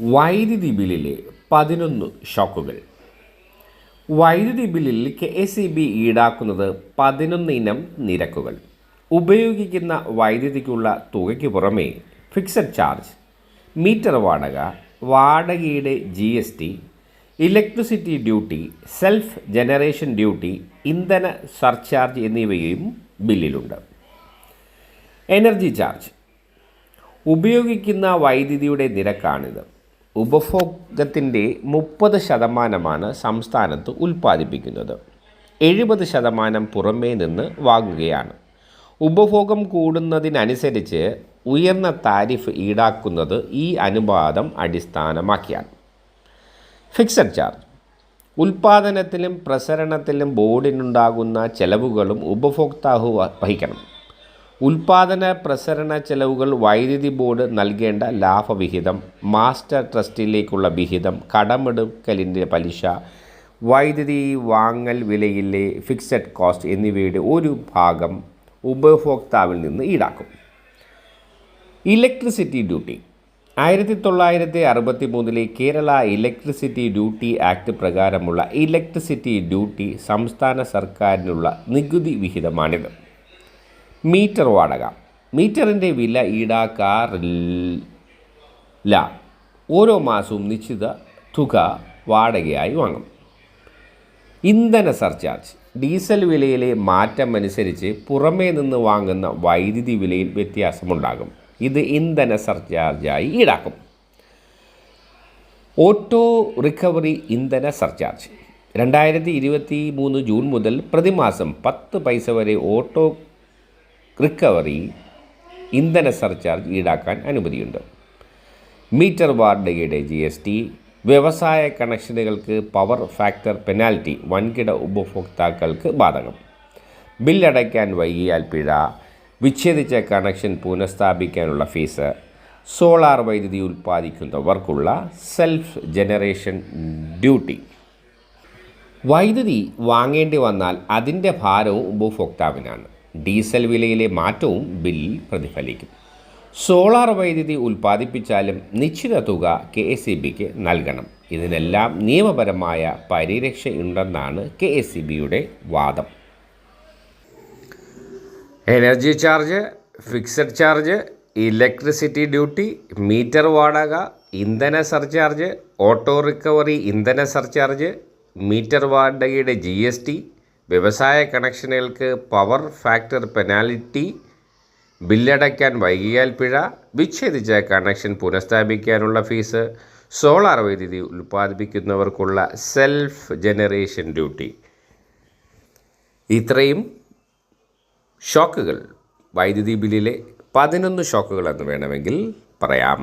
വൈദ്യുതി ബില്ലിലെ പതിനൊന്ന് ഷോക്കുകൾ. വൈദ്യുതി ബില്ലിൽ കെ എസ് ഇ ബി ഈടാക്കുന്നത് പതിനൊന്ന് ഇനം നിരക്കുകൾ. ഉപയോഗിക്കുന്ന വൈദ്യുതിക്കുള്ള തുകയ്ക്ക് പുറമെ ഫിക്സഡ് ചാർജ് മീറ്റർ വാടക വാടകയുടെ G S T electricity duty self generation duty ഇന്ധന സർചാർജ് എന്നിവയും ബില്ലിലുണ്ട്. എനർജി ചാർജ് ഉപയോഗിക്കുന്ന വൈദ്യുതിയുടെ നിരക്കാണിത്. ഉപഭോഗത്തിന്റെ മുപ്പത് ശതമാനമാണ് സംസ്ഥാനത്ത് ഉൽപ്പാദിപ്പിക്കുന്നത്. എഴുപത് ശതമാനം പുറമേ നിന്ന് വാങ്ങുകയാണ്. ഉപഭോഗം കൂടുന്നതിനനുസരിച്ച് ഉയർന്ന താരിഫ് ഈടാക്കുന്നത് ഈ അനുപാതം അടിസ്ഥാനമാക്കിയാണ്. Fixed charge. ഉൽപ്പാദനത്തിലും പ്രസരണത്തിലും ബോർഡിനുണ്ടാകുന്ന ചെലവുകളും ഉപഭോക്താവ് വഹിക്കണം. ഉൽപാദന പ്രസരണ ചെലവുകൾ വൈദ്യുതി ബോർഡ് നൽകേണ്ട ലാഭവിഹിതം മാസ്റ്റർ ട്രസ്റ്റിലേക്കുള്ള വിഹിതം കടമെടുക്കലിന്റെ പലിശ വൈദ്യുതി വാങ്ങൽ വിലയിലെ ഫിക്സഡ് കോസ്റ്റ് എന്നിവയുടെ ഒരു ഭാഗം ഉപഭോക്താവിൽ നിന്ന് ഈടാക്കും. Electricity duty. ആയിരത്തി തൊള്ളായിരത്തി അറുപത്തി മൂന്നിലെ കേരള ഇലക്ട്രിസിറ്റി ഡ്യൂട്ടി ആക്ട് പ്രകാരമുള്ള ഇലക്ട്രിസിറ്റി ഡ്യൂട്ടി സംസ്ഥാന സർക്കാരിനുള്ള നികുതി വിഹിതമാണിത്. മീറ്റർ വാടക. മീറ്ററിന്റെ വില ഈടാക്കാറില്ല. ഓരോ മാസവും നിശ്ചിത തുക വാടകയായി വാങ്ങും. ഇന്ധന സർചാർജ്. ഡീസൽ വിലയിലെ മാറ്റം അനുസരിച്ച് പുറമേ നിന്ന് വാങ്ങുന്ന വൈദ്യുതി വിലയിൽ വ്യത്യാസമുണ്ടാകും. ഇത് ഇന്ധന സർചാർജായി ഈടാക്കും. ഓട്ടോ റിക്കവറി ഇന്ധന സർചാർജ്. രണ്ടായിരത്തി ഇരുപത്തി മൂന്ന് ജൂൺ മുതൽ പ്രതിമാസം പത്ത് പൈസ വരെ ഓട്ടോ റിക്കവറി ഇന്ധന സർചാർജ് ഈടാക്കാൻ അനുമതിയുണ്ട്. മീറ്റർ വാർഡയുടെ ജി എസ് ടി വ്യവസായ കണക്ഷനുകൾക്ക് പവർ ഫാക്ടർ പെനാൽറ്റി വൻകിട ഉപഭോക്താക്കൾക്ക് ബാധകം. ബില്ലടയ്ക്കാൻ വൈകിയാൽ പിഴ വിച്ഛേദിച്ച കണക്ഷൻ പുനഃസ്ഥാപിക്കാനുള്ള ഫീസ് സോളാർ വൈദ്യുതി ഉൽപ്പാദിക്കുന്നവർക്കുള്ള സെൽഫ് ജനറേഷൻ ഡ്യൂട്ടി. വൈദ്യുതി വാങ്ങേണ്ടി വന്നാൽ അതിന്റെ ഭാരവും ഉപഭോക്താവിനാണ്. ഡീസൽ വിലയിലെ മാറ്റവും ബില്ലിൽ പ്രതിഫലിക്കും. സോളാർ വൈദ്യുതി ഉൽപ്പാദിപ്പിച്ചാലും നിശ്ചിത തുക കെ എസ് ഇ ബിക്ക് നൽകണം. ഇതിനെല്ലാം നിയമപരമായ പരിരക്ഷയുണ്ടെന്നാണ് കെ എസ് ഇ ബിയുടെ വാദം. Energy charge fixed charge electricity duty meter വാടക ഇന്ധന സർചാർജ് ഓട്ടോ റിക്കവറി ഇന്ധന സർചാർജ് മീറ്റർ വാടകയുടെ ജി എസ് ടി വ്യവസായ കണക്ഷനുകൾക്ക് പവർ ഫാക്ടർ പെനാൽറ്റി ബില്ലടയ്ക്കാൻ വൈകിയാൽ പിഴ വിച്ഛേദിച്ച കണക്ഷൻ പുനഃസ്ഥാപിക്കാനുള്ള ഫീസ് സോളാർ വൈദ്യുതി ഉൽപ്പാദിപ്പിക്കുന്നവർക്കുള്ള സെൽഫ് ജനറേഷൻ ഡ്യൂട്ടി. ഇത്രയും ഷോക്കുകൾ വൈദ്യുതി ബില്ലിലെ പതിനൊന്ന് ഷോക്കുകളെന്ന് വേണമെങ്കിൽ പറയാം.